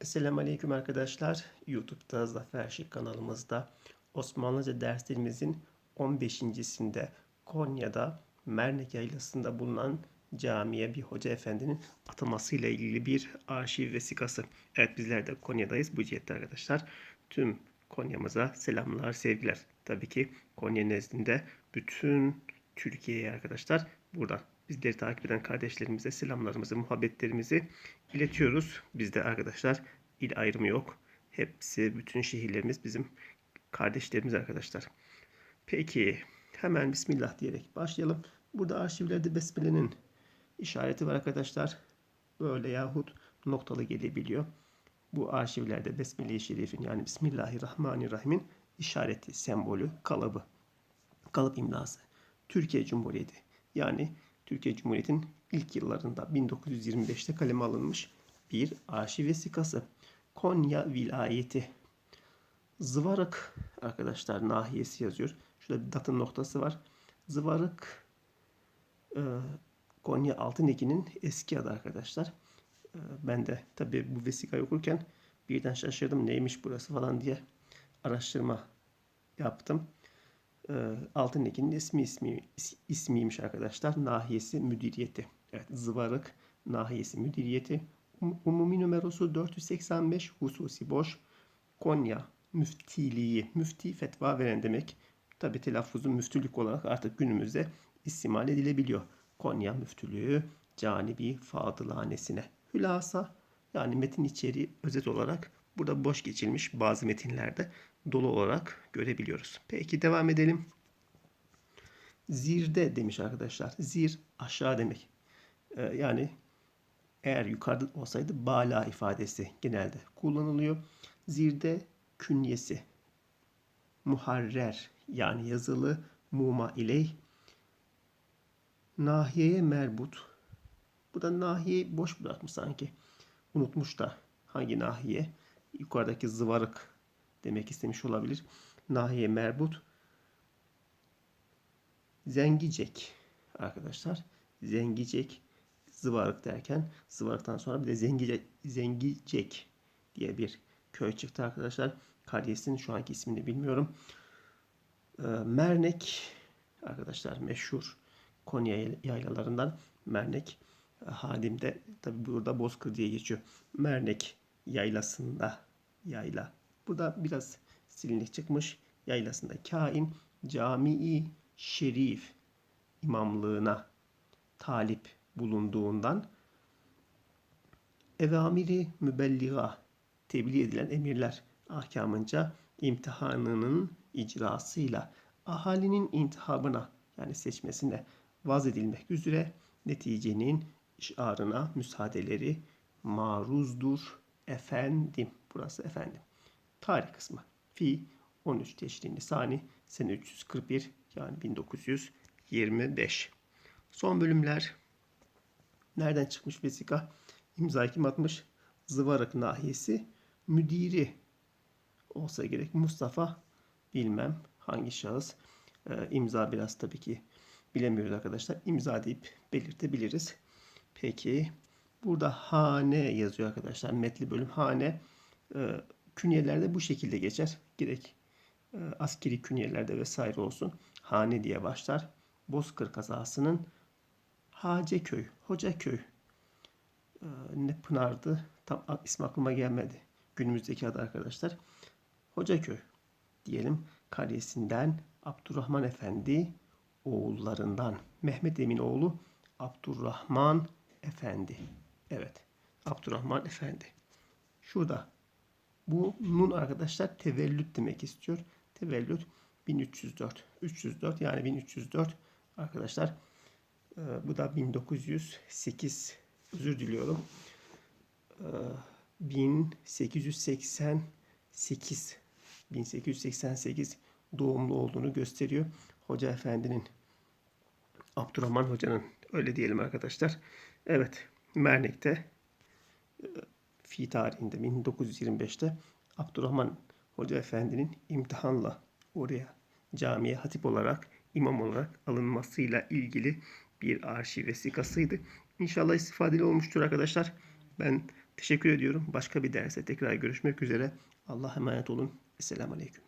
Esselamu Aleyküm arkadaşlar. YouTube'da Zafer Şık kanalımızda Osmanlıca derslerimizin 15.sinde Konya'da Mernek Yaylası'nda bulunan camiye bir hoca efendinin atamasıyla ilgili bir arşiv vesikası. Evet bizler de Konya'dayız bu cihette arkadaşlar. Tüm Konya'mıza selamlar, sevgiler. Tabii ki Konya nezdinde bütün Türkiye'ye arkadaşlar buradan bizleri takip eden kardeşlerimize selamlarımızı, muhabbetlerimizi iletiyoruz. Bizde arkadaşlar il ayrımı yok. Hepsi, bütün şehirlerimiz bizim kardeşlerimiz arkadaşlar. Peki hemen Bismillah diyerek başlayalım. Burada arşivlerde Besmele'nin işareti var arkadaşlar. Böyle yahut noktalı gelebiliyor. Bu arşivlerde Besmele-i Şerif'in yani Bismillahirrahmanirrahim'in işareti, sembolü, kalıbı, kalıp imlası. Türkiye Cumhuriyeti yani Türkiye Cumhuriyeti'nin ilk yıllarında 1925'te kaleme alınmış bir arşiv vesikası. Konya vilayeti. Zıvarık arkadaşlar nahiyesi yazıyor. Şurada bir datın noktası var. Zıvarık e, Konya Altıneki'nin eski adı arkadaşlar. E, ben de tabii bu vesikayı okurken birden şaşırdım neymiş burası falan diye araştırma yaptım. E, Altıneki'nin ismi, ismi ismiymiş arkadaşlar. Nahiyesi müdiriyeti. Evet Zıvarık nahiyesi müdiriyeti. Um- Umumi numarası 485 hususi boş. Konya müftiliği. Müfti fetva veren demek. Tabi telaffuzu müftülük olarak artık günümüzde istimal edilebiliyor. Konya müftülüğü canibi fadılhanesine. Hülasa yani metin içeriği özet olarak burada boş geçilmiş bazı metinlerde dolu olarak görebiliyoruz. Peki devam edelim. Zirde demiş arkadaşlar. Zir aşağı demek. Ee, yani eğer yukarıda olsaydı bala ifadesi genelde kullanılıyor. Zirde künyesi. Muharrer yani yazılı muma iley. Nahiyeye merbut. Bu da nahiyeyi boş bırakmış sanki. Unutmuş da hangi nahiye? Yukarıdaki zıvarık demek istemiş olabilir. Nahiye merbut. Zengicek arkadaşlar. Zengicek Zıvarık derken Zıvarık'tan sonra bir de Zengice, Zengicek diye bir köy çıktı arkadaşlar. Karyesinin şu anki ismini bilmiyorum. Ee, Mernek arkadaşlar meşhur Konya yaylalarından Mernek Hadim'de tabi burada Bozkır diye geçiyor. Mernek yaylasında yayla. Burada biraz silinlik çıkmış. Yaylasında kain camii şerif imamlığına talip bulunduğundan evamiri mübelliga tebliğ edilen emirler ahkamınca imtihanının icrasıyla ahalinin intihabına yani seçmesine vaz edilmek üzere neticenin işarına müsaadeleri maruzdur efendim. Burası efendim. Tarih kısmı. Fi 13 Teşrin Sani sene 341 yani 1925. Son bölümler Nereden çıkmış vesika? İmza kim atmış? Zıvarık nahiyesi müdiri olsa gerek. Mustafa bilmem hangi şahıs. Ee, imza biraz tabii ki bilemiyoruz arkadaşlar. İmza deyip belirtebiliriz. Peki burada hane yazıyor arkadaşlar. Metli bölüm hane. Ee, künyelerde bu şekilde geçer. Gerek e, askeri künyelerde vesaire olsun. Hane diye başlar. Bozkır kazasının Haceköy, Hocaköy. Ee, ne Pınar'dı? Tam ismi aklıma gelmedi. Günümüzdeki adı arkadaşlar. Hocaköy diyelim. Karyesinden Abdurrahman Efendi oğullarından Mehmet Emin oğlu Abdurrahman Efendi. Evet. Abdurrahman Efendi. Şurada bu nun arkadaşlar tevellüt demek istiyor. Tevellüt 1304. 304 yani 1304 arkadaşlar ee, bu da 1908 özür diliyorum. 1888 ee, 1888 doğumlu olduğunu gösteriyor. Hoca Efendi'nin Abdurrahman Hoca'nın öyle diyelim arkadaşlar. Evet Mernek'te e, fi tarihinde 1925'te Abdurrahman Hoca Efendi'nin imtihanla oraya camiye hatip olarak imam olarak alınmasıyla ilgili bir arşiv vesikasıydı. İnşallah istifadeli olmuştur arkadaşlar. Ben Teşekkür ediyorum. Başka bir derste tekrar görüşmek üzere. Allah'a emanet olun. Esselamu Aleyküm.